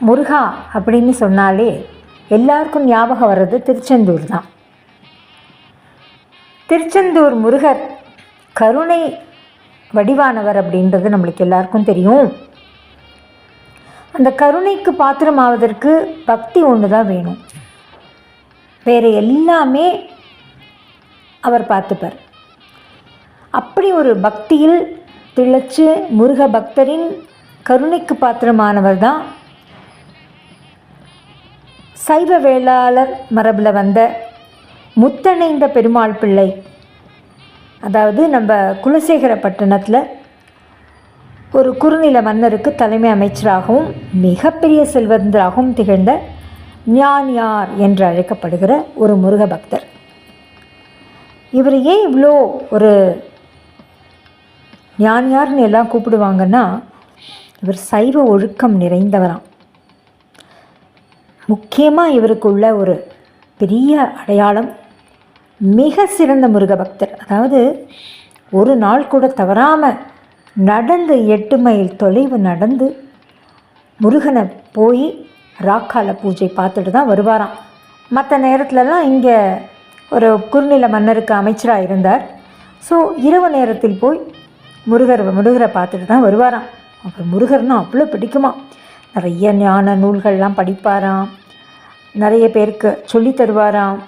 முருகா அப்படின்னு சொன்னாலே எல்லாருக்கும் ஞாபகம் வர்றது திருச்செந்தூர் தான். திருச்செந்தூர் முருகர் கருணை வடிவானவர் அப்படின்றது நம்மளுக்கு எல்லாருக்கும் தெரியும். அந்த கருணைக்கு பாத்திரமாவதற்கு பக்தி ஒன்று தான் வேணும். வேறு எல்லாமே அவர் பார்த்துப்பார். அப்படி ஒரு பக்தியில் திளைச்சு முருக பக்தரின் கருணைக்கு பாத்திரமானவர் தான் சைவ வேளாளர் மரபில் வந்த முத்தணைந்த பெருமாள் பிள்ளை. அதாவது நம்ம குலசேகரப்பட்டினத்தில் ஒரு குறுநில மன்னருக்கு தலைமை அமைச்சராகவும் மிகப்பெரிய செல்வந்தராகவும் திகழ்ந்த ஞானியார் என்று அழைக்கப்படுகிற ஒரு முருக பக்தர். இவர் ஏன் இவ்வளோ ஒரு ஞானியார்னு எல்லாம் கூப்பிடுவாங்கன்னா இவர் சைவ ஒழுக்கம் நிறைந்தவராம். முக்கியமாக இவருக்குள்ள ஒரு பெரிய அடையாளம் மிக சிறந்த முருக பக்தர். அதாவது ஒரு நாள் கூட தவறாமல் நடந்து எட்டு மைல் தொலைவு நடந்து முருகனை போய் ராக்கால பூஜை பார்த்துட்டு தான் வருவாராம். மற்ற நேரத்துலலாம் இங்கே ஒரு குறுநில மன்னருக்கு அமைச்சராக இருந்தார். ஸோ இரவு நேரத்தில் போய் முருகர் முருகரை பார்த்துட்டு தான் வருவாராம். அப்புறம் முருகர்னா அவ்வளோ பிடிக்குமா? நிறைய ஞான நூல்கள்லாம் படிப்பாராம். நிறைய பேருக்கு சொல்லி தருவாராம்.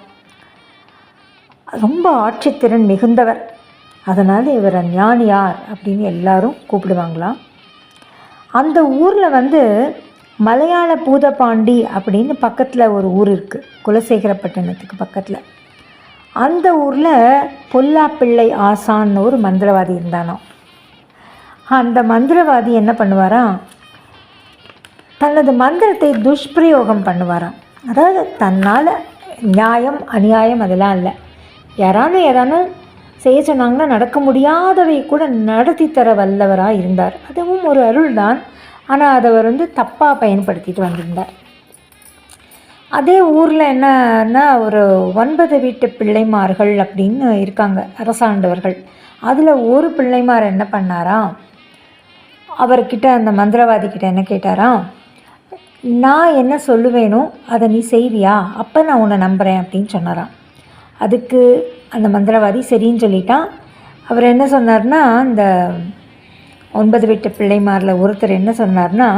ரொம்ப ஆட்சித்திறன் மிகுந்தவர். அதனால் இவரை ஞானியார் அப்படின்னு எல்லாரும் கூப்பிடுவாங்களாம். அந்த ஊரில் வந்து மலையாள பூதபாண்டி அப்படின்னு பக்கத்தில் ஒரு ஊர் இருக்குது குலசேகரப்பட்டினத்துக்கு பக்கத்தில். அந்த ஊரில் பொல்லாப்பிள்ளை ஆசான்னு ஒரு மந்திரவாதி இருந்தானாம். அந்த மந்திரவாதி என்ன பண்ணுவாராம்? தனது மந்திரத்தை துஷ்பிரயோகம் பண்ணுவாராம். அதாவது தன்னால் நியாயம் அநியாயம் அதெல்லாம் இல்லை. யாரானும் யாரானும் செய்ய சொன்னாங்கன்னா நடக்க முடியாதவை கூட நடத்தி தர வல்லவராக இருந்தார். அதுவும் ஒரு அருள் தான் ஆனால் அதை அவர் வந்து தப்பாக பயன்படுத்திட்டு வந்திருந்தார். அதே ஊரில் என்னன்னா ஒரு ஒன்பது வீட்டு பிள்ளைமார்கள் அப்படின்னு இருக்காங்க அரசாண்டவர்கள். அதில் ஒரு பிள்ளைமார் என்ன பண்ணாராம்? அவர்கிட்ட அந்த மந்திரவாதி கிட்ட என்ன கேட்டாராம்? நான் என்ன சொல்லுவேனோ அதை நீ செய்வியா? அப்போ நான் உன்னை நம்புகிறேன் அப்படின்னு சொன்னாராம். அதுக்கு அந்த மந்திரவாதி சரின்னு சொல்லிட்டான். அவர் என்ன சொன்னார்னா இந்த ஒன்பது வீட்டு பிள்ளைமாரில் ஒருத்தர் என்ன சொன்னார்னா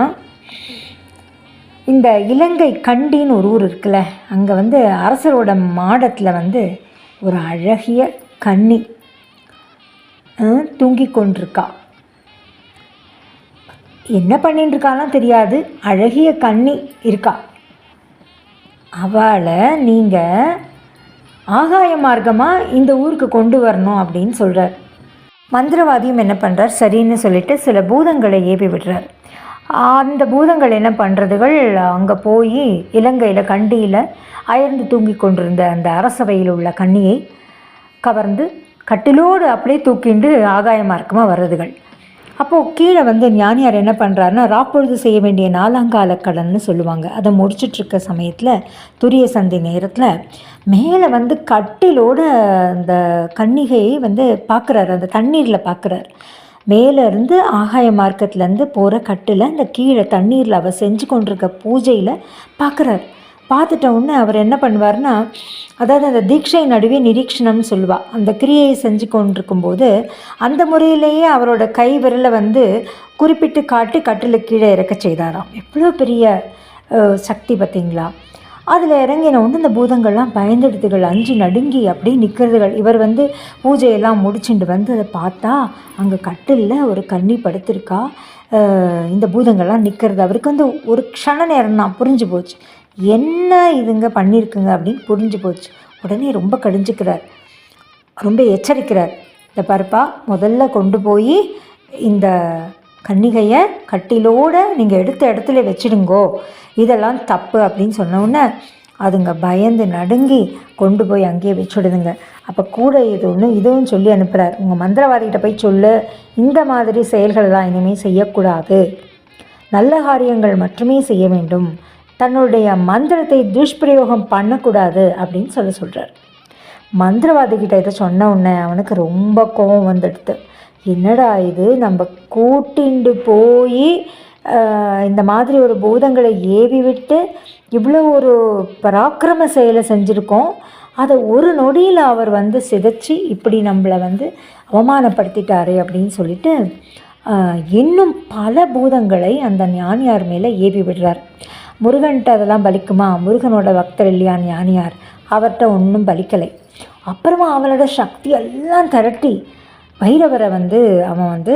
இந்த இலங்கை கண்டின்னு ஒரு ஊர் இருக்குல்ல அங்கே வந்து அரசரோட மாடத்தில் வந்து ஒரு அழகிய கன்னி தூங்கி கொண்டிருக்கா. என்ன பண்ணிட்டு இருக்காலாம் தெரியாது அழகிய கன்னி இருக்கா. அவளை நீங்கள் ஆகாய மார்க்கமாக இந்த ஊருக்கு கொண்டு வரணும் அப்படின்னு சொல்கிறார் மந்திரவாதியும் என்ன பண்ணுறார் சரின்னு சொல்லிட்டு சில பூதங்களை ஏவி விடுறார். அந்த பூதங்கள் என்ன பண்ணுறதுகள் அங்கே போய் இலங்கையில் கண்டியில் அயர்ந்து தூங்கி கொண்டிருந்த அந்த அரசவையில் உள்ள கண்ணியை கவர்ந்து கட்டிலோடு அப்படியே தூக்கிண்டு ஆகாய மார்க்கமாக வர்றதுகள். அப்போது கீழே வந்து ஞானியார் என்ன பண்ணுறாருன்னா ராப்பொழுது செய்ய வேண்டிய நாலாங்கால கடன்னு சொல்லுவாங்க. அதை முடிச்சிட்ருக்க சமயத்தில் துரிய சந்தி நேரத்தில் மேலே வந்து கட்டிலோட அந்த கன்னிகையை வந்து பார்க்குறாரு அந்த தண்ணீரில் பார்க்குறாரு மேலேருந்து ஆகாய மார்க்கத்துலேருந்து போகிற கட்டில் அந்த கீழே தண்ணீரில் அவள் செஞ்சு கொண்டிருக்க பூஜையில் பார்க்குறாரு பார்த்துட்ட உடனே அவர் என்ன பண்ணுவார்னா அதாவது அந்த தீட்சை நடுவே நிரீக்ஷணம்னு சொல்லுவாள் அந்த கிரியையை செஞ்சு கொண்டிருக்கும்போது அந்த முறையிலேயே அவரோட கை விரலை வந்து குறிப்பிட்டு காட்டி கட்டில் கீழே இறக்க செய்தாராம். எவ்வளோ பெரிய சக்தி பார்த்தீங்களா? அதில் இறங்கின உடனே இந்த பூதங்கள்லாம் பயந்துடுதுகள் அஞ்சு நடுங்கி அப்படியே நிற்கிறதுகள். இவர் வந்து பூஜையெல்லாம் முடிச்சுட்டு வந்து அதை பார்த்தா அங்கே கட்டிலில் ஒரு கண்ணி படுத்திருக்கா. இந்த பூதங்கள்லாம் நிற்கிறது. அவருக்கு வந்து ஒரு க்ஷண நேரம் தான் புரிஞ்சு போச்சு. என்ன இதுங்க பண்ணியிருக்குங்க அப்படின்னு புரிஞ்சு போச்சு. உடனே ரொம்ப கடிஞ்சுக்கிறார். ரொம்ப எச்சரிக்கிறார். இந்த பருப்பா முதல்ல கொண்டு போய் இந்த கன்னிகையை கட்டிலோட நீங்கள் எடுத்த இடத்துல வச்சிடுங்கோ. இதெல்லாம் தப்பு அப்படின்னு சொன்னோடனே அதுங்க பயந்து நடுங்கி கொண்டு போய் அங்கேயே வச்சுடுதுங்க. அப்போ கூட இது ஒன்று இதுவும் சொல்லி அனுப்புகிறார் உங்கள் மந்திரவாதிகிட்ட போய் சொல்லு. இந்த மாதிரி செயல்களெல்லாம் இனிமேல் செய்யக்கூடாது. நல்ல காரியங்கள் மட்டுமே செய்ய வேண்டும். தன்னுடைய மந்திரத்தை துஷ்பிரயோகம் பண்ணக்கூடாது அப்படின்னு சொல்ல சொல்கிறார் மந்திரவாதிகிட்ட இதை சொன்ன உடனே அவனுக்கு ரொம்ப கோபம் வந்துடுது. என்னடா இது? நம்ம கூட்டிண்டு போய் இந்த மாதிரி ஒரு பூதங்களை ஏவி விட்டு இவ்வளோ ஒரு பராக்கிரம செயலை செஞ்சுருக்கோம். அதை ஒரு நொடியில் அவர் வந்து சிதைச்சி இப்படி நம்மளை வந்து அவமானப்படுத்திட்டாரு அப்படின்னு சொல்லிட்டு இன்னும் பல பூதங்களை அந்த ஞானியார் மேலே ஏவி விடுறார். முருகன்ட்ட அதெல்லாம் பலிக்குமா? முருகனோட பக்தர் இல்லையா ஞானியார் அவர்கிட்ட ஒன்றும் பலிக்கலை. அப்புறமா அவளோட சக்தி எல்லாம் திரட்டி பைரவரை வந்து அவன் வந்து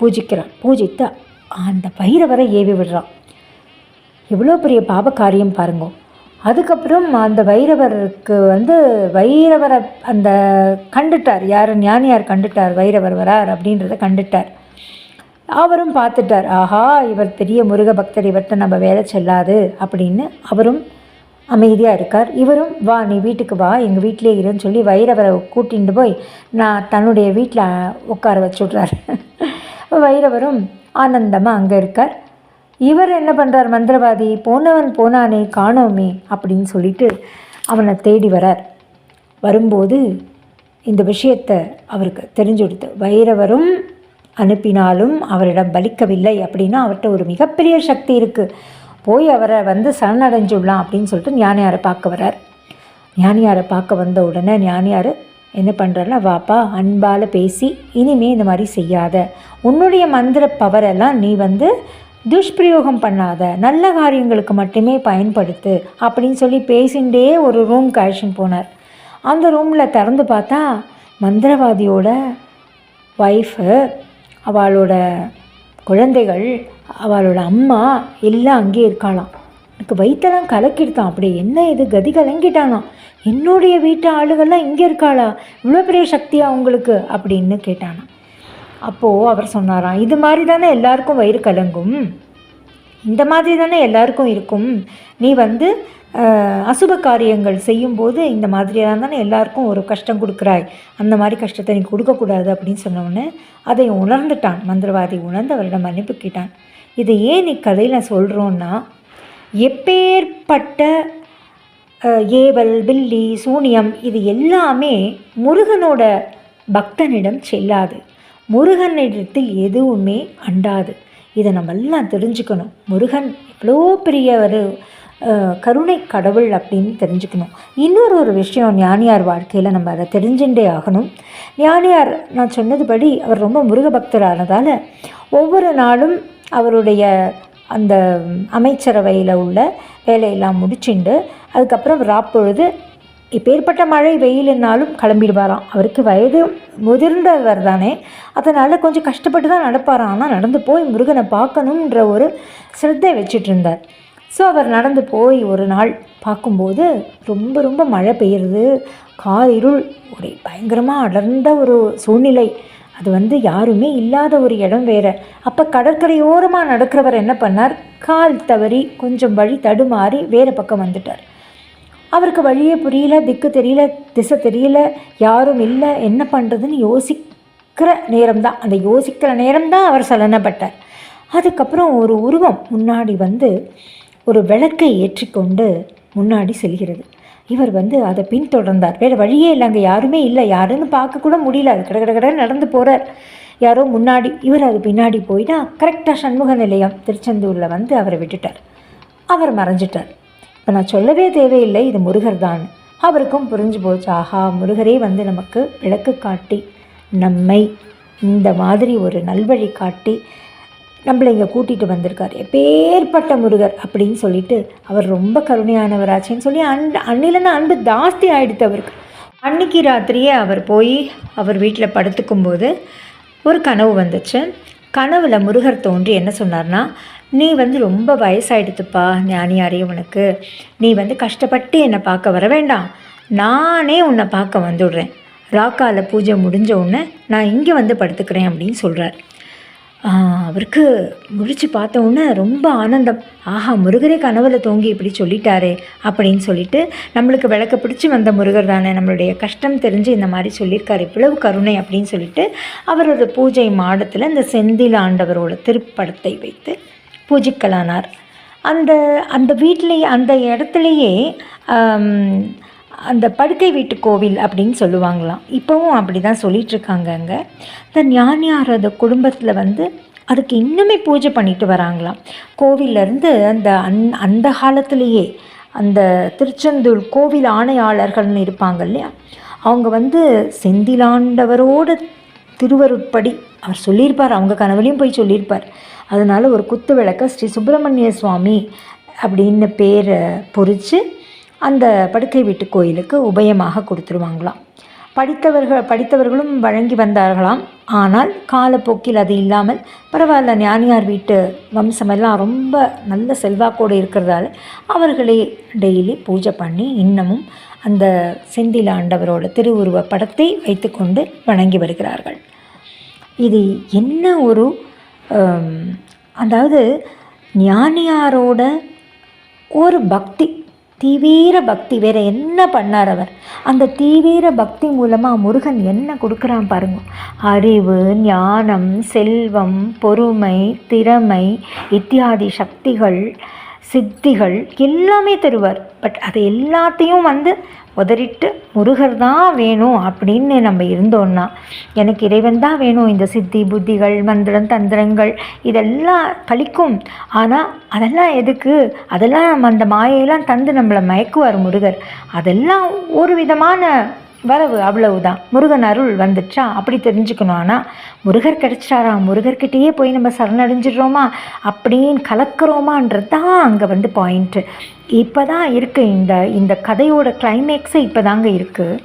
பூஜிக்கிறான். பூஜித்து அந்த பைரவரை ஏவி விடுறான். எவ்வளோ பெரிய பாப காரியம் பாருங்க. அதுக்கப்புறம் அந்த வைரவருக்கு வந்து வைரவரை அந்த கண்டுட்டார். யார்? ஞானியார் கண்டுட்டார். வைரவர் வரார் அப்படின்றத கண்டுட்டார். அவரும் பார்த்துட்டார் ஆஹா இவர் பெரிய முருக பக்தர் இவர்கிட்ட நம்ம வேலை செல்லாது அப்படின்னு அவரும் அமைதியாக இருக்கார். இவரும் வா நீ வீட்டுக்கு வா எங்கள் வீட்டிலே இருன்னு சொல்லி வைரவரை கூட்டிகிட்டு போய் நான் தன்னுடைய வீட்டில் உட்கார வச்சு விட்றாரு வைரவரும் ஆனந்தமாக அங்கே இருக்கார். இவர் என்ன பண்ணுறார் மந்திரவாதி போனவன் போனானே காணோமே அப்படின்னு சொல்லிட்டு அவனை தேடி வரார். வரும்போது இந்த விஷயத்தை அவருக்கு தெரிஞ்சு கொடுத்து வைரவரும் அனுப்பினாலும் அவரிடம் பலிக்கவில்லை அப்படின்னா அவர்கிட்ட ஒரு மிகப்பெரிய சக்தி இருக்குது போய் அவரை வந்து சரணடைஞ்சுடலாம் அப்படின்னு சொல்லிட்டு ஞானியாரை பார்க்க வரார் ஞானியாரை பார்க்க வந்த உடனே ஞானியார் என்ன பண்ணுறாருன்னா வாப்பா அன்பால் பேசி இனிமே இந்த மாதிரி செய்யாத. உன்னுடைய மந்திர பவரெல்லாம் நீ வந்து துஷ்பிரயோகம் பண்ணாத. நல்ல காரியங்களுக்கு மட்டுமே பயன்படுத்து அப்படின்னு சொல்லி பேசிண்டே ஒரு ரூம் அழைச்சின்னு போனார். அந்த ரூமில் திறந்து பார்த்தா மந்திரவாதியோட ஒய்ஃபு அவளோட குழந்தைகள் அவளோட அம்மா எல்லாம் அங்கேயே இருக்காளாம். எனக்கு வயிற்றெல்லாம் கலக்கிடுதான். அப்படி என்ன இது? கதி கலங்கிட்டானா என்னுடைய வீட்டு ஆளுகள்லாம் இங்கே இருக்காளா? இவ்வளோ பெரிய சக்தியா உங்களுக்கு? அப்படின்னு கேட்டானா அப்போது அவர் சொன்னாராம் இது மாதிரி தானே எல்லாருக்கும் வயிறு கலங்கும்? இந்த மாதிரி தானே எல்லாருக்கும் இருக்கும்? நீ வந்து அசுப காரியங்கள் செய்யும்போது இந்த மாதிரியாக தானே எல்லாருக்கும் ஒரு கஷ்டம் கொடுக்குறாய். அந்த மாதிரி கஷ்டத்தை நீ கொடுக்கக்கூடாது அப்படின்னு சொன்ன அதை உணர்ந்துட்டான். மந்திரவாதி உணர்ந்து அவரிடம் மன்னிப்பு கேட்டான். இதை ஏன் நீ கதையில் சொல்கிறோன்னா எப்பேற்பட்ட ஏவல் பில்லி சூனியம் இது எல்லாமே முருகனோட பக்தனிடம் செல்லாது. முருகனிடத்தில் எதுவுமே அண்டாது. இதை நம்ம எல்லாம் தெரிஞ்சுக்கணும். முருகன் எவ்வளோ பெரிய ஒரு கருணை கடவுள் அப்படின்னு தெரிஞ்சுக்கணும். இன்னொரு ஒரு விஷயம் ஞானியார் வாழ்க்கையில் நம்ம அதை தெரிஞ்சுட்டே ஆகணும். ஞானியார் நான் சொன்னதுபடி அவர் ரொம்ப முருக பக்தரானதால் ஒவ்வொரு நாளும் அவருடைய அந்த அமைச்சரவையில் உள்ள வேலையெல்லாம் முடிச்சுண்டு அதுக்கப்புறம் ராப்பொழுது இப்பேற்பட்ட மழை வெயிலுன்னாலும் கிளம்பிடுவாராம். அவருக்கு வயது முதிர்ந்தவர் தானே. அதனால் கொஞ்சம் கஷ்டப்பட்டு தான் நடப்பாராம். ஆனால் நடந்து போய் முருகனை பார்க்கணுன்ற ஒரு சிரத்தை வச்சுட்டு இருந்தார். ஸோ அவர் நடந்து போய் ஒரு நாள் பார்க்கும்போது ரொம்ப ரொம்ப மழை பெய்யுறது. கார் இருள் ஒரே பயங்கரமாக அடர்ந்த ஒரு சூழ்நிலை. அது வந்து யாருமே இல்லாத ஒரு இடம் வேறு. அப்போ கடற்கரையோரமாக நடக்கிறவர் என்ன பண்ணார்? கால் தவறி கொஞ்சம் வழி தடுமாறி வேறு பக்கம் வந்துட்டார். அவருக்கு வழியே புரியல திக்கு தெரியல திசை தெரியல யாரும் இல்லை என்ன பண்ணுறதுன்னு யோசிக்கிற நேரம்தான். அந்த யோசிக்கிற நேரம்தான் அவர் சலனப்பட்டார். அதுக்கப்புறம் ஒரு உருவம் முன்னாடி வந்து ஒரு விளக்கை ஏற்றிக்கொண்டு முன்னாடி செல்கிறது. இவர் வந்து அதை பின்தொடர்ந்தார். வேறு வழியே இல்லை அங்கே யாருமே இல்லை. யாருன்னு பார்க்க கூட முடியல. அது கடை கடை நடந்து போகிறார் யாரோ முன்னாடி இவர் அது பின்னாடி போயிட்டா கரெக்டாக சண்முக நிலையம் திருச்செந்தூரில் வந்து அவரை விட்டுட்டார். அவர் மறைஞ்சிட்டார். இப்போ நான் சொல்லவே தேவையில்லை இது முருகர் தான். அவருக்கும் புரிஞ்சு போச்சு. ஆஹா முருகரே வந்து நமக்கு விளக்கு காட்டி நம்மை இந்த மாதிரி ஒரு நல்வழி காட்டி நம்மளை இங்கே கூட்டிகிட்டு வந்திருக்கார். எப்பேற்பட்ட முருகர் அப்படின்னு சொல்லிட்டு அவர் ரொம்ப கருணையானவராச்சேன்னு சொல்லி அன் அன்னிலன்னு அன்பு ஜாஸ்தி ஆகிடுத்து அவருக்கு. அன்னைக்கு ராத்திரியே அவர் போய் அவர் வீட்டில் படுத்துக்கும்போது ஒரு கனவு வந்துச்சு. கனவுல முருகர் தோன்றி என்ன சொன்னார்னா நீ வந்து ரொம்ப வயசாயிடுத்துப்பா ஞானியாரே உனக்கு. நீ வந்து கஷ்டப்பட்டு என்னை பார்க்க வர வேண்டாம். நானே உன்னை பார்க்க வந்துடுறேன். ராக்கால பூஜை முடிஞ்ச உடனே நான் இங்கே வந்து படுத்துக்கிறேன் அப்படின்னு சொல்கிறார் அவருக்கு முழிச்சு பார்த்த உடனே ரொம்ப ஆனந்தம். ஆஹா முருகரே கனவுல தோங்கி இப்படி சொல்லிட்டாரே அப்படின்னு சொல்லிட்டு நம்மளுக்கு விளக்க பிடிச்சி வந்த முருகர் தானே நம்மளுடைய கஷ்டம் தெரிஞ்சு இந்த மாதிரி சொல்லியிருக்காரு இவ்வளவு கருணை அப்படின்னு சொல்லிட்டு அவரோட பூஜை மாடத்தில் இந்த செந்தில் ஆண்டவரோட திருப்படத்தை வைத்து பூஜிக்கலானார். அந்த அந்த வீட்டிலேயே அந்த இடத்துலையே அந்த படுக்கை வீட்டு கோவில் அப்படின்னு சொல்லுவாங்களாம். இப்போவும் அப்படி தான் சொல்லிகிட்ருக்காங்க அங்கே. இந்த ஞானியாரோட குடும்பத்தில் வந்து அதுக்கு இன்னுமே பூஜை பண்ணிட்டு வராங்களாம். கோவில்லேருந்து அந்த அந் அந்த காலத்திலேயே அந்த திருச்செந்தூர் கோவில் ஆணையாளர்கள்னு இருப்பாங்க இல்லையா? அவங்க வந்து செந்திலாண்டவரோட திருவருட்படி அவர் சொல்லியிருப்பார். அவங்க கனவுலையும் போய் சொல்லியிருப்பார். அதனால் ஒரு குத்து விளக்க ஸ்ரீ சுப்பிரமணிய சுவாமி அப்படின்னு பேரை பொறித்து அந்த படுக்கை வீட்டு கோயிலுக்கு உபயமாக கொடுத்துருவாங்களாம். படித்தவர்கள் படித்தவர்களும் வழங்கி வந்தார்களாம். ஆனால் காலப்போக்கில் அது இல்லாமல் பரவாயில்ல ஞானியார் வீட்டு வம்சமெல்லாம் ரொம்ப நல்ல செல்வாக்கோடு இருக்கிறதால அவர்களே டெய்லி பூஜை பண்ணி இன்னமும் அந்த செந்தில் ஆண்டவரோட திருவுருவ படத்தை வைத்துக்கொண்டு வணங்கி வருகிறார்கள். இது என்ன ஒரு அதாவது ஞானியாரோட ஒரு பக்தி. தீவிர பக்தி வேறு என்ன பண்ணார் அவர்? அந்த தீவிர பக்தி மூலமாக முருகன் என்ன கொடுக்குறான் பாருங்க. அறிவு ஞானம் செல்வம் பொறுமை திறமை இத்தியாதி சக்திகள் சித்திகள் எல்லாமே தருவார். பட் அது எல்லாத்தையும் வந்து உதறிட்டு முருகர் தான் வேணும் அப்படின்னு நம்ம இருந்தோம்னா எனக்கு இறைவன் தான் வேணும். இந்த சித்தி புத்திகள் மந்திரம் தந்திரங்கள் இதெல்லாம் பழிக்கும் ஆனால் அதெல்லாம் எதுக்கு? அதெல்லாம் நம்ம அந்த மாயையெல்லாம் தந்து நம்மளை மயக்குவார் முருகர். அதெல்லாம் ஒரு விதமான வரவு அவ்வளவுதான். முருகன் அருள் வந்துச்சா? அப்படி தெரிஞ்சுக்கணும். ஆனால் முருகர் கிடைச்சிட்டாரா? முருகர்கிட்டயே போய் நம்ம சரணடைஞ்சிடுறோமா? அப்படின்னு கலக்கிறோமான்றது தான் அங்கே வந்து பாயிண்ட்டு இப்போ தான் இருக்குது இந்த இந்த கதையோட கிளைமேக்ஸே இப்போ தாங்க இருக்குது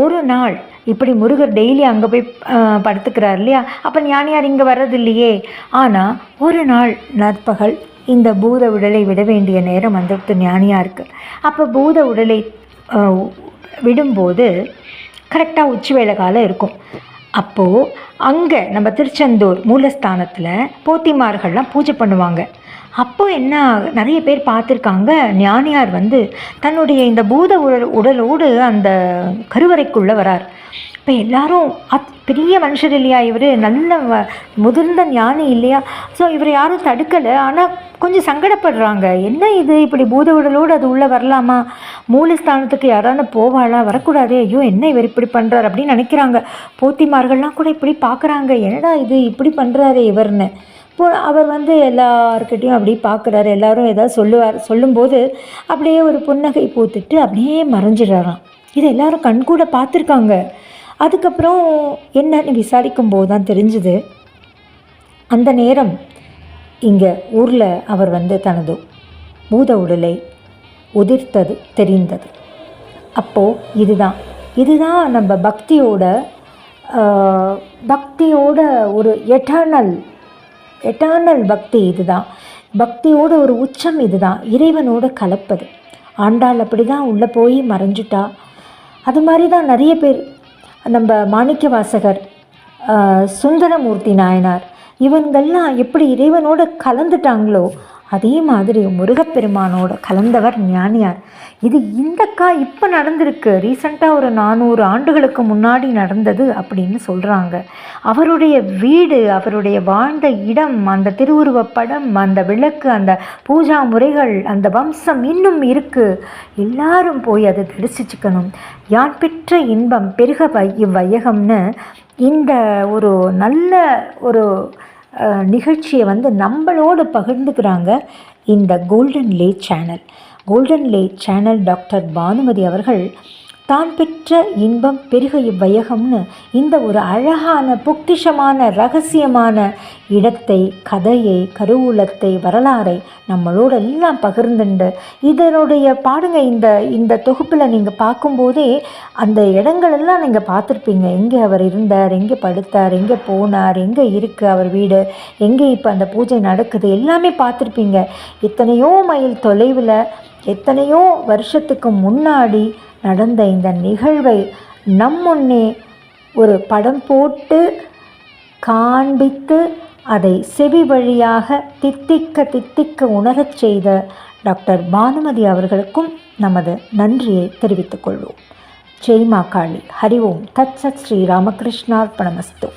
ஒரு நாள் இப்படி முருகர் டெய்லி அங்கே போய் படுத்துக்கிறார் இல்லையா? அப்போ ஞானியார் இங்கே வர்றது இல்லையே? ஆனால் ஒரு நாள் நற்பகல் இந்த பூத உடலை விட வேண்டிய நேரம் வந்துடுத்து ஞானியாருக்கு அப்போ பூத உடலை விடும்போது கரெக்டாக உச்சி வேலை காலம் இருக்கும். அப்போது அங்கே நம்ம திருச்செந்தூர் மூலஸ்தானத்தில் போத்திமார்கள்லாம் பூஜை பண்ணுவாங்க. அப்போ என்ன நிறைய பேர் பார்த்துருக்காங்க. ஞானியார் வந்து தன்னுடைய இந்த பூத உடல் உடலோடு அந்த கருவறைக்குள்ளே வரார். இப்போ எல்லாரும் அத் பெரிய மனுஷர் இல்லையா இவர்? நல்ல வ- முதிர்ந்த ஞானி இல்லையா? ஸோ இவர் யாரும் தடுக்கலை. ஆனால் கொஞ்சம் சங்கடப்படுறாங்க. என்ன இது? இப்படி பூத உடலோடு அது உள்ளே வரலாமா? மூலஸ்தானத்துக்கு யாரான போவாளா? வரக்கூடாதே. ஐயோ என்ன இவர் இப்படி பண்ணுறார் அப்படின்னு நினைக்கிறாங்க. போத்திமார்கள்லாம் கூட இப்படி பார்க்குறாங்க. என்னடா இது? இப்படி பண்ணுறாரு இவர்னு. இப்போ அவர் வந்து எல்லாருக்கிட்டையும் அப்படி பார்க்குறாரு எல்லாரும் ஏதாவது சொல்லுவார் சொல்லும்போது அப்படியே ஒரு புன்னகை பூத்துட்டு அப்படியே மறைஞ்சிடறாராம். இது எல்லாரும் கண்கூட பார்த்துருக்காங்க. அதுக்கப்புறம் என்னன்னு விசாரிக்கும் போது தான் தெரிஞ்சுது. அந்த நேரம் இங்கே ஊரில் அவர் வந்து தனது பூத உடலை உதிர்த்தது தெரிந்தது. அப்போது இதுதான் இதுதான் நம்ம பக்தியோட பக்தியோட ஒரு எட்டர்னல் எட்டர்னல் பக்தி இதுதான். பக்தியோட ஒரு உச்சம் இதுதான். இறைவனோட கலப்பது. ஆண்டாள் அப்படி தான் உள்ளே போய் மறைஞ்சிட்டா. அது மாதிரி தான் நிறைய பேர் நம்ம மாணிக்க வாசகர் சுந்தரமூர்த்தி நாயனார் இவங்கள்லாம் எப்படி இறைவனோட கலந்துட்டாங்களோ அதே மாதிரி முருகப்பெருமானோட கலந்தவர் ஞானியார். இது இந்தக்கா இப்போ நடந்திருக்கு. ரீசண்டாக ஒரு நானூறு ஆண்டுகளுக்கு முன்னாடி நடந்தது அப்படின்னு சொல்கிறாங்க அவருடைய வீடு அவருடைய வாழ்ந்த இடம் அந்த திருவுருவப் படம் அந்த விளக்கு அந்த பூஜா முறைகள் அந்த வம்சம் இன்னும் இருக்குது எல்லாரும் போய் அதை தரிசிச்சுக்கணும். யான் பெற்ற இன்பம் பெருக வை இவ்வையகம்னு இந்த ஒரு நல்ல ஒரு நிகழ்ச்சியை வந்து நம்மளோடு பகிர்ந்துக்கிறாங்க இந்த golden lay channel golden lay channel doctor Bhanumathi அவர்கள் தான் பெற்ற இன்பம் பெருக இவ்வையகம்னு இந்த ஒரு அழகான பொக்கிஷமான ரகசியமான இடத்தை கதையை கருவூலத்தை வரலாறை நம்மளோட எல்லாம் பகிர்ந்துண்டு. இதனுடைய பாடுங்க இந்த இந்த தொகுப்பில் நீங்கள் பார்க்கும்போதே அந்த இடங்களெல்லாம் நீங்கள் பார்த்துருப்பீங்க. எங்கே அவர் இருந்தார் எங்கே படுத்தார் எங்கே போனார் எங்கே இருக்குது அவர் வீடு எங்கே இப்போ அந்த பூஜை நடக்குது எல்லாமே பார்த்துருப்பீங்க. எத்தனையோ மைல் தொலைவில் எத்தனையோ வருஷத்துக்கு முன்னாடி நடந்த இந்த நிகழ்வை நம் முன்னே ஒரு படம் போட்டு காண்பித்து அதை செவி வழியாக தித்திக்க தித்திக்க உணரச் செய்த டாக்டர் பானுமதி அவர்களுக்கும் நமது நன்றியை தெரிவித்துக் கொள்வோம். ஜெய்மா காளி. ஹரி ஓம். தத் சத் ஸ்ரீ ராமகிருஷ்ணார்பணமஸ்து.